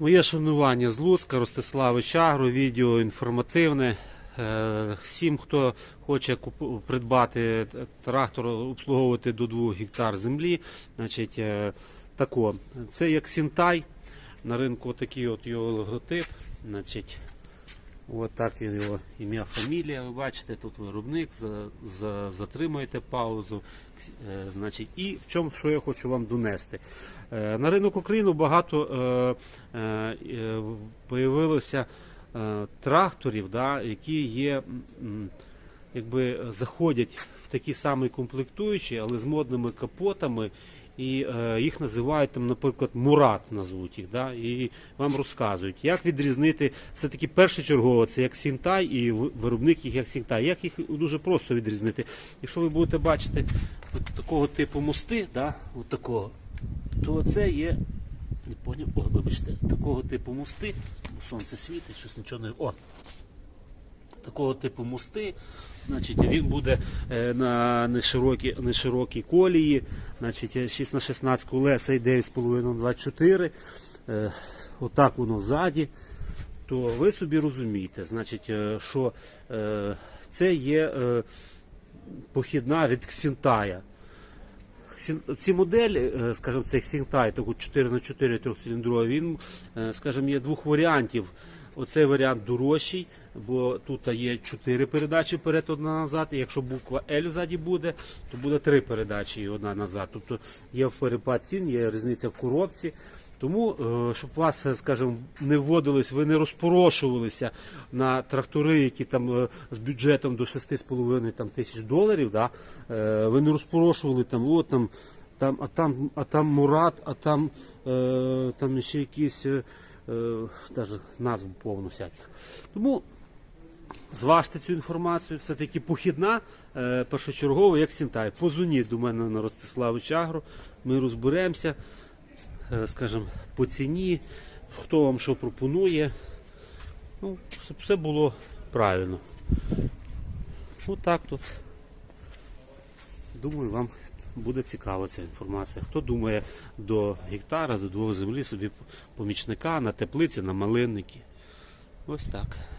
Моє шанування з Луцька, Ростислави Чагру, відео інформативне. Е, Всім, хто хоче придбати трактор, обслуговувати до 2 гектар землі, значить, е, тако. Це як Сінтай. На ринку такий от його логотип. Значить, от так його ім'я, фамілія. Ви бачите, тут виробник. За, за, затримуєте паузу. Е, значить, і в чому що я хочу вам донести. Е, На ринок України багато е, е, е, появилося е, тракторів, да, які є, якби заходять в такі самі комплектуючі, але з модними капотами. І е, їх називають там, наприклад, Мурат назвуть їх, да, і вам розказують, як відрізнити все-таки першочергово, це як Сінтай і виробник їх як Сінтай. Як їх дуже просто відрізнити. Якщо ви будете бачити от такого типу мости, да, от такого, то це є. Не поняв, о, вибачте, такого типу мости, сонце світить, щось нічого не. О! Такого типу мости, значить, він буде е, на неширокій, неширокій колії, значить, е, 6 на 16 колеса і 9,5 на 24. Е, отак воно ззаді. То ви собі розумієте, значить, е, що е, це є е, похідна від Ксінтая. Ці моделі, е, скажімо, цей Сінтай, таку 4х4 трьохциліндровий, він, е, скажімо, є двох варіантів. Оцей варіант дорожчий, бо тут є 4 передачі вперед, одна назад. І якщо буква L ззаді буде, то буде 3 передачі і одна назад. Тобто є перепад цін, є різниця в коробці. Тому, е, щоб вас, е, скажімо, не вводились, ви не розпорошувалися на трактори, які там е, з бюджетом до 6,5 тисяч доларів, да? ви не розпорошували там, от там, там, а там, а там Мурат, а там, там ще якісь е, е, даже назв повно всяких. Тому зважте цю інформацію, все-таки похідна, е, першочергова, як Сінтай. Позвоніть до мене на Ростиславич Агро, ми розберемося, е, скажімо, по ціні, хто вам що пропонує. Ну, щоб все було правильно. Отак тут. Думаю, вам буде цікава ця інформація. Хто думає до гектара, до двох землі собі помічника на теплиці, на малинники. Ось так.